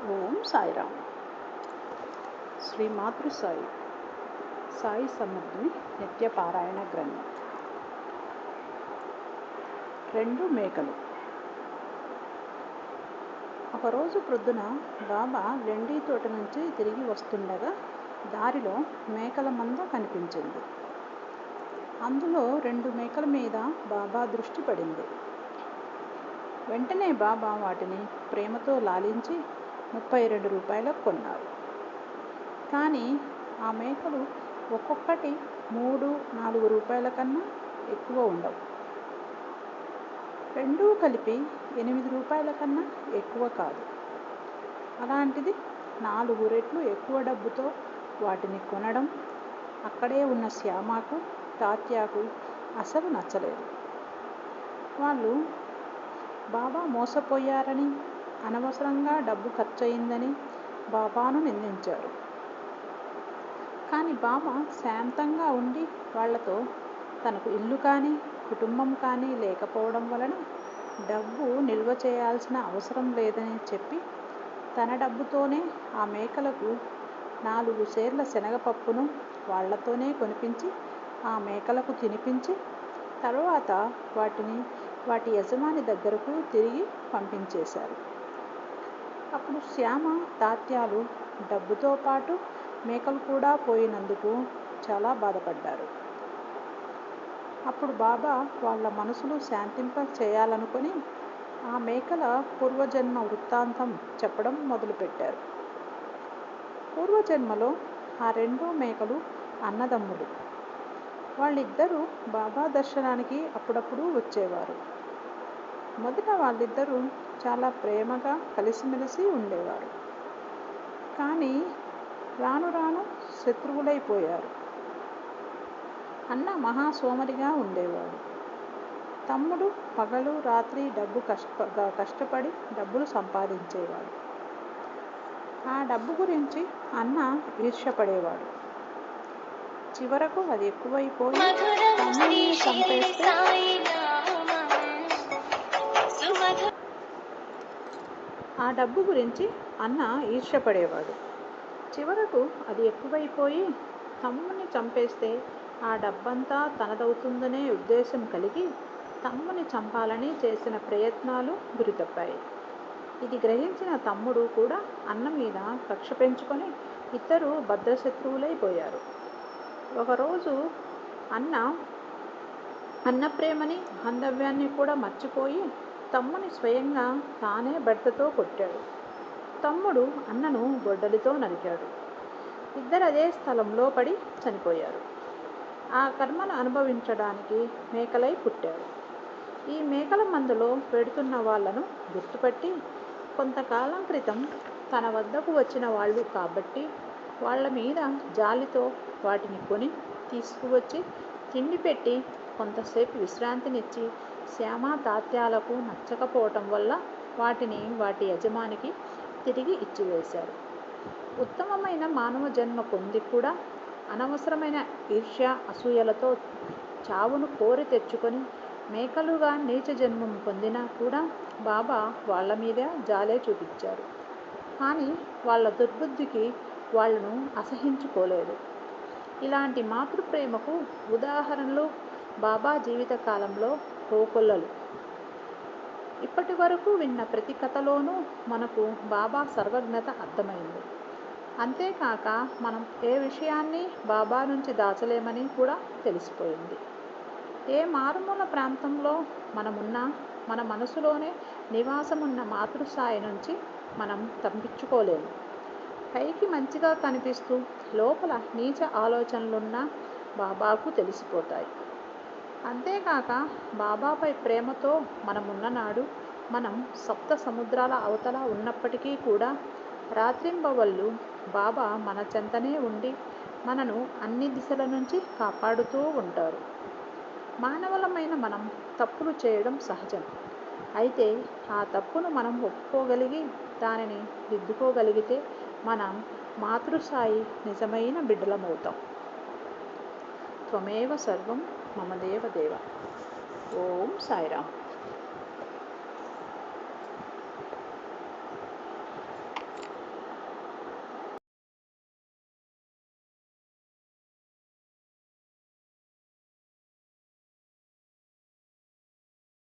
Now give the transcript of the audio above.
ఓం సాయిరామ్. శ్రీ మాతృ సాయి సాయి సమర్థుని నిత్య పారాయణ గ్రంథం. రెండు మేకలు. ఒకరోజు ప్రొద్దున బాబా లెండి తోట నుంచి తిరిగి వస్తుండగా దారిలో మేకల మంద కనిపించింది. అందులో రెండు మేకల మీద బాబా దృష్టి పడింది. వెంటనే బాబా వాటిని ప్రేమతో లాలించి ముప్పై రెండు రూపాయలకు కొన్నారు. కానీ ఆ మేకలు ఒక్కొక్కటి మూడు నాలుగు రూపాయల కన్నా ఎక్కువ ఉండవు. రెండూ కలిపి ఎనిమిది రూపాయల కన్నా ఎక్కువ కాదు. అలాంటిది నాలుగు రెట్లు ఎక్కువ డబ్బుతో వాటిని కొనడం అక్కడే ఉన్న శ్యామకు తాత్యాకు అసలు నచ్చలేదు. వాళ్ళు బాబా మోసపోయారని అనవసరంగా డబ్బు ఖర్చయిందని బాబాను నిందించారు. కానీ బామ శాంతంగా ఉండి వాళ్ళతో తనకు ఇల్లు కానీ కుటుంబం కానీ లేకపోవడం వలన డబ్బు నిల్వ చేయాల్సిన అవసరం లేదని చెప్పి తన డబ్బుతోనే ఆ మేకలకు నాలుగు సేర్ల శనగపప్పును వాళ్ళతోనే కొనిపించి ఆ మేకలకు తినిపించి తర్వాత వాటిని వాటి యజమాని దగ్గరకు తిరిగి పంపించేశారు. అప్పుడు శ్యామ తాత్యాలు డబ్బుతో పాటు మేకలు కూడా పోయినందుకు చాలా బాధపడ్డారు. అప్పుడు బాబా వాళ్ళ మనసులు శాంతింప చేయాలనుకుని ఆ మేకల పూర్వజన్మ వృత్తాంతం చెప్పడం మొదలుపెట్టారు. పూర్వజన్మలో ఆ రెండు మేకలు అన్నదమ్ములు. వాళ్ళిద్దరూ బాబా దర్శనానికి అప్పుడప్పుడు వచ్చేవారు. మొదట వాళ్ళిద్దరూ చాలా ప్రేమగా కలిసిమెలిసి ఉండేవారు. కానీ రాను రాను శత్రువులైపోయారు. అన్న మహాసోమరిగా ఉండేవాడు. తమ్ముడు పగలు రాత్రి డబ్బు కష్ట కష్టపడి డబ్బులు సంపాదించేవాడు. ఆ డబ్బు గురించి అన్న ఈర్ష్యపడేవాడు. చివరకు అది ఎక్కువైపోయి తమ్ముడిని చంపేస్తే ఆ డబ్బు గురించి అన్న ఈర్ష్యపడేవాడు. చివరకు అది ఎక్కువైపోయి తమ్ముని చంపేస్తే ఆ డబ్బంతా తనదవుతుందనే ఉద్దేశం కలిగి తమ్ముని చంపాలని చేసిన ప్రయత్నాలు గురితప్పాయి. ఇది గ్రహించిన తమ్ముడు కూడా అన్న మీద కక్ష పెంచుకొని ఇద్దరు భద్రశత్రువులైపోయారు ఒకరోజు అన్న అన్న ప్రేమని బాంధవ్యాన్ని కూడా మర్చిపోయి తమ్ముని స్వయంగా తానే భర్తతో కొట్టాడు. తమ్ముడు అన్నను గొడ్డలితో నరికాడు. ఇద్దరు అదే స్థలంలో పడి చనిపోయారు. ఆ కర్మను అనుభవించడానికి మేకలై పుట్టారు. ఈ మేకల మందులో పెడుతున్న వాళ్ళను గుర్తుపట్టి కొంతకాలం క్రితం తన వద్దకు వచ్చిన వాళ్ళు కాబట్టి వాళ్ళ మీద జాలితో వాటిని కొని తీసుకువచ్చి తిండి పెట్టి కొంతసేపు విశ్రాంతినిచ్చి శ్యామ తాత్యాలకు నచ్చకపోవటం వల్ల వాటిని వాటి యజమానికి తిరిగి ఇచ్చివేశారు. ఉత్తమమైన మానవ జన్మ పొంది కూడా అనవసరమైన ఈర్ష్య అసూయలతో చావును కోరి తెచ్చుకొని మేకలుగా నీచ జన్మం పొందినా కూడా బాబా వాళ్ళ మీదే జాలే చూపించారు. కానీ వాళ్ళ దుర్బుద్ధికి వాళ్ళను అసహించుకోలేదు. ఇలాంటి మాతృప్రేమకు ఉదాహరణలు బాబా జీవితకాలంలో కోకొల్లలు ఇప్పటి వరకు విన్న ప్రతి కథలోనూ మనకు బాబా సర్వజ్ఞత అర్థమైంది. అంతేకాక మనం ఏ విషయాన్ని బాబా నుంచి దాచలేమని కూడా తెలిసిపోయింది. ఏ మారుమూల ప్రాంతంలో మనమున్నా మన మనసులోనే నివాసమున్న మాతృస్థాయి నుంచి మనం తప్పించుకోలేము. పైకి మంచిగా కనిపిస్తూ లోపల నీచ ఆలోచనలున్న బాబాకు తెలిసిపోతాయి. అంతేకాక బాబాపై ప్రేమతో మనమున్ననాడు మనం సప్త సముద్రాల అవతల ఉన్నప్పటికీ కూడా రాత్రింబవళ్ళు బాబా మన చెంతనే ఉండి మనను అన్ని దిశల నుంచి కాపాడుతూ ఉంటారు. మానవులమైన మనం తప్పులు చేయడం సహజం. అయితే ఆ తప్పును మనం ఒప్పుకోగలిగి దానిని దిద్దుకోగలిగితే మనం మాతృసాయి నిజమైన బిడ్డలమవుతాం. त्वमेव सर्वं मम देवदेव ஓம் சாய்ராம்